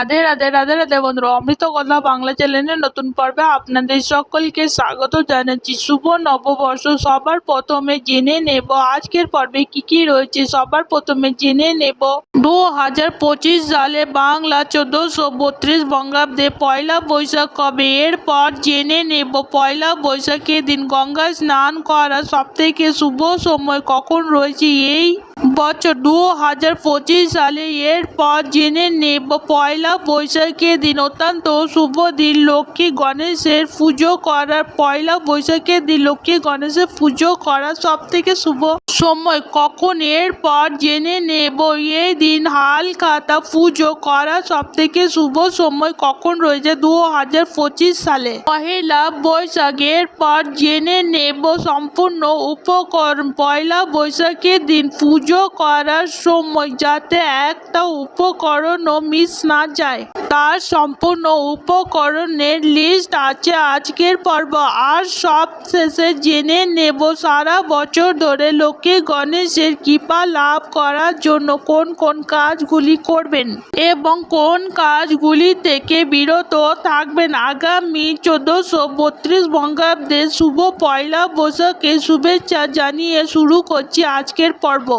রাধে রাধে রাধে রাধে বন্ধুরা, অমৃত কথা বাংলা চ্যানেলের নতুন পর্বে আপনাদের সকলকে স্বাগত জানাচ্ছি। শুভ নববর্ষ, সবার প্রথমে জেনে নেব আজকের পর্বে কি কি রয়েছে, সবার প্রথমে জেনে নেব। দু হাজার পঁচিশ সালে বাংলা চোদ্দশো বত্রিশ বঙ্গাব্দে পয়লা বৈশাখ কবে? এরপর জেনে নেব পয়লা বৈশাখের দিন গঙ্গায় স্নান করা সব থেকে শুভ সময় কখন রয়েছে এই বছর। দু হাজার পঁচিশ সালে এরপর জেনে নেব পয়লা বৈশাখের দিন, অত্যন্ত শুভ দিন। লক্ষ্মী গণেশের পুজো করার পয়লা বৈশাখের দিন, লক্ষ্মী গণেশের পুজো করা সব থেকে শুভ। সময় কখন এরপর জেনে নেব। এই দিন হাল খাতা পুজো করা সব থেকে শুভ সময় কখন রয়েছে দু হাজার পঁচিশ সালে? পহেলা বৈশাখের পর জেনে নেব সম্পূর্ণ উপকরণ। পয়লা বৈশাখের দিন পুজো করার সময় যাতে একটা উপকরণও মিস না যায়। তার সম্পূর্ণ উপকরণের লিস্ট আছে। আজকের পর্ব আর সব শেষে জেনে নেব, সারা বছর ধরে লোকে গণেশের কৃপা লাভ করার জন্য কোন কোন কাজগুলি করবেন এবং কোন কাজগুলি থেকে বিরত থাকবেন। আগামী চোদ্দশো বত্রিশ বঙ্গাব্দে শুভ পয়লা বৈশাখে শুভেচ্ছা জানিয়ে শুরু করছি আজকের পর্ব।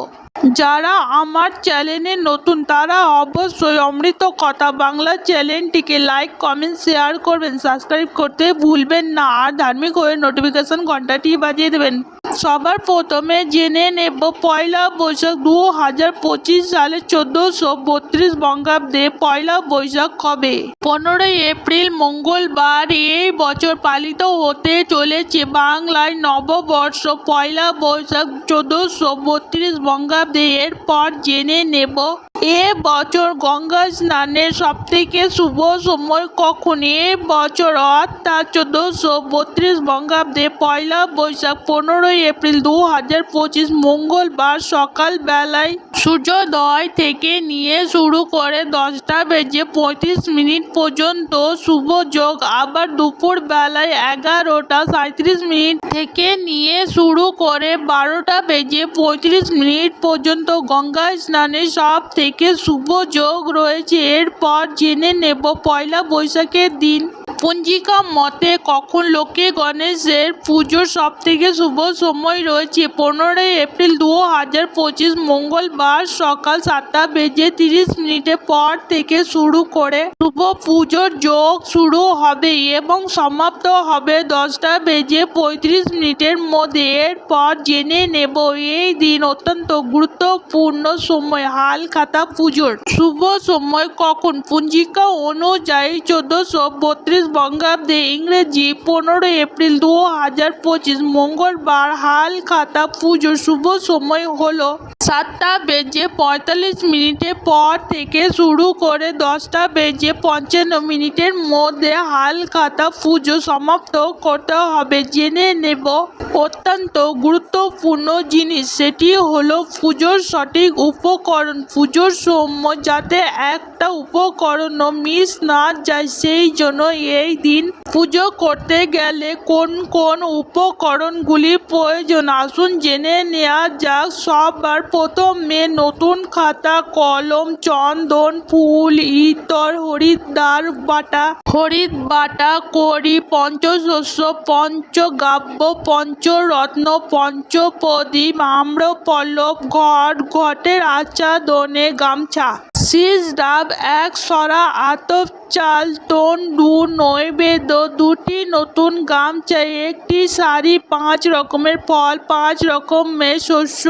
যারা আমার চ্যানেলে নতুন, তারা অবশ্যই অমৃত কথা বাংলা চ্যানেলটিকে লাইক কমেন্ট শেয়ার করবেন। সাবস্ক্রাইব করতে ভুলবেন না। আর ধার্মিক হয়ে নোটিফিকেশন ঘন্টাটি বাজিয়ে দেবেন। সবার প্রথমে জেনে নেব পয়লা বৈশাখ দু হাজার পঁচিশ সালে চোদ্দোশো বত্রিশ বঙ্গাব্দে পয়লা বৈশাখ কবে? পনেরোই এপ্রিল মঙ্গলবার এই বছর পালিত হতে চলেছে বাংলায় নববর্ষ। পয়লা বৈশাখ চোদ্দোশো বত্রিশ বঙ্গাব্দে এরপর জেনে নেব এ বছর গঙ্গা স্নানের সব থেকে শুভ সময় কখন? এ বছর অর্থাৎ চোদ্দোশো বত্রিশ বঙ্গাব্দে পয়লা বৈশাখ পনেরোই এপ্রিল দু হাজার পঁচিশ মঙ্গলবার সকাল বেলায় সূর্যোদয় থেকে নিয়ে শুরু করে দশটা বেজে পঁয়ত্রিশ মিনিট পর্যন্ত শুভ যোগ। আবার দুপুর বেলায় এগারোটা সাঁত্রিশ মিনিট থেকে নিয়ে শুরু করে বারোটা বেজে পঁয়ত্রিশ মিনিট পর্যন্ত গঙ্গা স্নানের সব থেকে শুভ যোগ রয়েছে। এরপর জেনে নেব পয়লা বৈশাখের দিন। পঞ্জিকা মতে কখন লক্ষ্মী গণেশের পুজোর সব থেকে শুভ সময় রয়েছে? পনেরোই এপ্রিল দু হাজার পঁচিশ মঙ্গলবার সকাল সাতটা বেজে তিরিশ মিনিটের পর থেকে শুরু করে শুভ পুজোর যোগ শুরু হবে এবং সমাপ্ত হবে দশটা বেজে পঁয়ত্রিশ মিনিটের মধ্যে। এরপর জেনে নেব এই দিন অত্যন্ত গুরুত্বপূর্ণ সময়। হাল খাতা পুজোর। শুভ সময় কখন? পঞ্জিকা অনুযায়ী চোদ্দশো বত্রিশ বঙ্গাব্দে ইংরেজি পনেরো এপ্রিল দু হাজার পঁচিশ মঙ্গলবার হাল খাতা পুজোর শুভ সময় হলো সাতটা বেজে পঁয়তাল্লিশ মিনিটের পর থেকে শুরু করে দশটা বেজে পঞ্চান্ন মিনিটের মধ্যে হাল খাতা পুজো সমাপ্ত করতে হবে। জেনে নেব অত্যন্ত গুরুত্বপূর্ণ জিনিস, সেটি হলো পুজোর সঠিক উপকরণ। পুজোর সময় যাতে একটা উপকরণও মিস না যায়, সেই জন্য এই দিন পুজো করতে গেলে কোন কোন উপকরণগুলি প্রয়োজন? আসুন জেনে নেওয়া যাক। সবার প্রথমে নতুন খাতা, কলম, চন্দন, ফুল, ইতর, হরিদ্বার বাটা হরিদ বাটা করি পঞ্চশস্য, পঞ্চগাব্য, পঞ্চরত্ন, পঞ্চপ্রদীপ, আম্রপল্লব ঘট ঘটের আচ্ছাদনে গামছা। সিজ ডাব এক সরা আতপ চাল টোন ডু নৈবেদ্য দুটি নতুন গামছা, একটি শাড়ি, পাঁচ রকমের ফল, পাঁচ রকমের শস্য,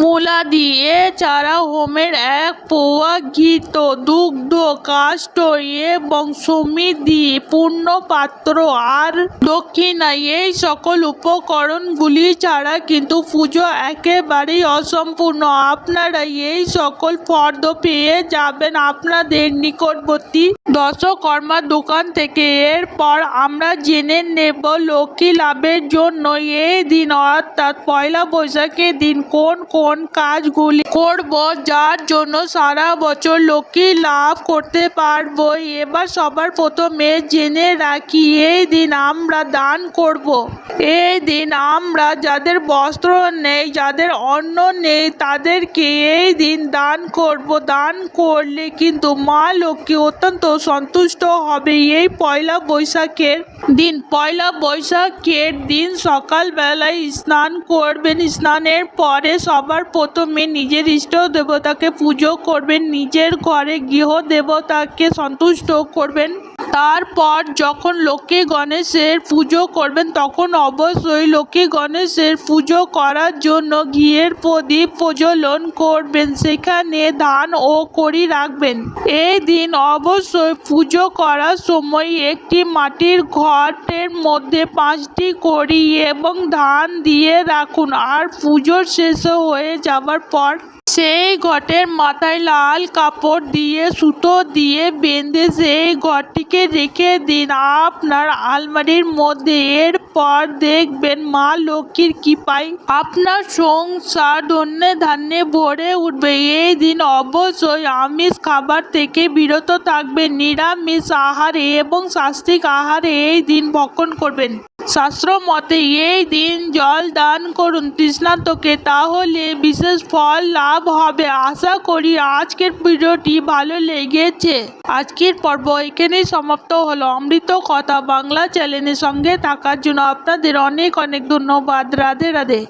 মূলা দিয়ে চারা, হোমের এক পোয়া ঘিত দুগ্ধ কাষ্ট এবং সমিধি পূর্ণ পাত্র, আর দক্ষিণা, এই সকল উপকরণগুলি ছাড়া কিন্তু পুজো একেবারেই অসম্পূর্ণ। আপনারা এই সকল ফর্দ পেয়ে যাবেন আপনাদের নিকটবর্তী দশকর্মা দোকান থেকে। এরপর আমরা জেনে নেব লক্ষ্মী লাভের জন্য এই দিন, অর্থাৎ পয়লা বৈশাখের দিন কোন কোন কাজগুলি করব, যার জন্য সারা বছর লক্ষ্মী লাভ করতে পারব। এবার সবার প্রথমে জেনে রাখি, এই দিন আমরা দান করব। এই দিন আমরা যাদের বস্ত্র নেই, যাদের অন্ন নেই, তাদেরকে এই দিন দান করব। দান করলে কিন্তু মা লক্ষ্মী অত্যন্ত সন্তুষ্ট হবে এই পয়লা বৈশাখের দিন। পয়লা বৈশাখের দিন সকালবেলায় স্নান করবেন। স্নানের পরে সবার প্রথমে নিজের ইষ্ট দেবতাকে পুজো করবেন। নিজের ঘরে গৃহ দেবতাকে সন্তুষ্ট করবেন। তারপর যখন লক্ষ্মী গণেশের পুজো করবেন, তখন অবশ্যই লক্ষ্মী গণেশের পুজো করার জন্য ঘিয়ের প্রদীপ প্রজ্বলন করবেন। সেখানে ধান ও কড়ি রাখবেন। এই দিন অবশ্যই পুজো করার সময় একটি মাটির ঘটের মধ্যে পাঁচটি করি এবং ধান দিয়ে রাখুন। আর পুজোর শেষ হয়ে যাবার পর সেই ঘটের মাথায় লাল কাপড় দিয়ে, সুতো দিয়ে বেঁধে সেই ঘরটিকে রেখে দিন, আপনার আলমারির মধ্যে। এরপর দেখবেন মা লক্ষ্মীর কৃপায় আপনার সংসার ধন্যে ধান্যে ভরে উঠবে। এই দিন অবশ্যই আমিষ খাবার থেকে বিরত থাকবেন, নিরামিষ আহারে এবং শাস্তিক আহারে এই দিন ভক্ষণ করবেন। শাস্ত্র মতে এই দিন জল দান করুন তৃষ্ণান্তকে, তাহলে বিশেষ ফল লাভ হবে। আশা করি আজকের ভিডিওটি ভালো লেগেছে। আজকের পর্ব এখানেই সমাপ্ত হলো। অমৃত কথা বাংলা চ্যানেলের সঙ্গে থাকার জন্য আপনাদের অনেক অনেক ধন্যবাদ। রাধে রাধে।